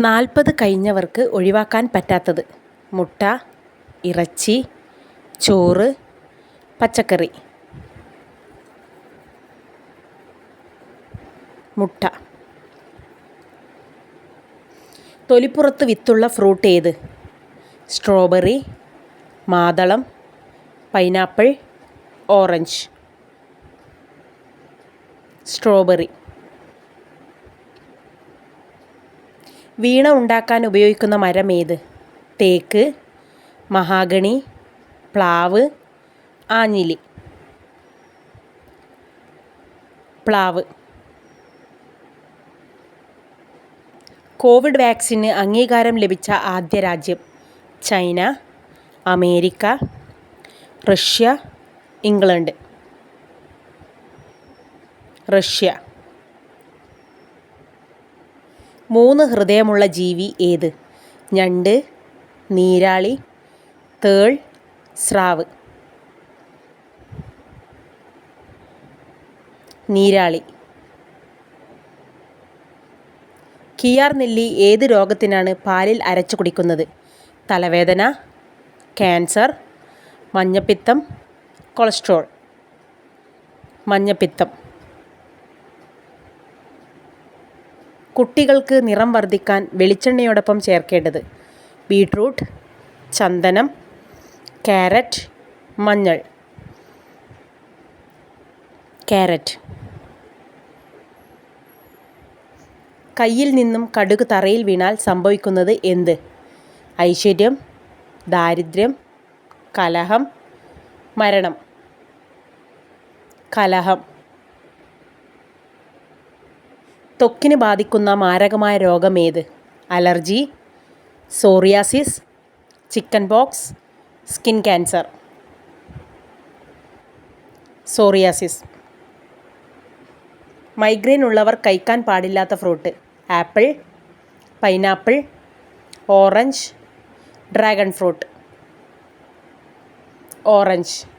നാൽപ്പത് കഴിഞ്ഞവർക്ക് ഒഴിവാക്കാൻ പറ്റാത്തത്. മുട്ട ഇറച്ചി ചോറ് പച്ചക്കറി. മുട്ട. തൊലിപ്പുറത്ത് വിത്തുള്ള ഫ്രൂട്ട് ഏത്? സ്ട്രോബെറി മാതളം പൈനാപ്പിൾ ഓറഞ്ച്. സ്ട്രോബെറി. വീണ ഉണ്ടാക്കാൻ ഉപയോഗിക്കുന്ന മരം ഏത്? തേക്ക് മഹാഗണി പ്ലാവ് ആഞ്ഞിലി. പ്ലാവ്. കോവിഡ് വാക്സിന് അംഗീകാരം ലഭിച്ച ആദ്യ രാജ്യം China America Russia England. Russia. മൂന്ന് ഹൃദയമുള്ള ജീവി ഏത്? ഞണ്ട് നീരാളി തേൾ സ്രാവ്. നീരാളി. കിയാർ നെല്ലി ഏത് രോഗത്തിനാണ് പാലിൽ അരച്ചു കുടിക്കുന്നത്? തലവേദന ക്യാൻസർ മഞ്ഞപ്പിത്തം കൊളസ്ട്രോൾ. മഞ്ഞപ്പിത്തം. കുട്ടികൾക്ക് നിറം വർദ്ധിക്കാൻ വെളിച്ചെണ്ണയോടൊപ്പം ചേർക്കേണ്ടത് ബീട്രൂട്ട് ചന്ദനം ക്യാരറ്റ് മഞ്ഞൾ. ക്യാരറ്റ്. കയ്യിൽ നിന്നും കടുക് തറയിൽ വീണാൽ സംഭവിക്കുന്നത് എന്ത്? ഐശ്വര്യം ദാരിദ്ര്യം കലഹം മരണം. കലഹം. ത്വക്കിന് ബാധിക്കുന്ന മാരകമായ രോഗം ഏത് allergy psoriasis chickenpox skin cancer. Psoriasis. Migraine ഉള്ളവർ കഴിക്കാൻ പാടില്ലാത്ത fruit. Apple pineapple orange dragon fruit. Orange.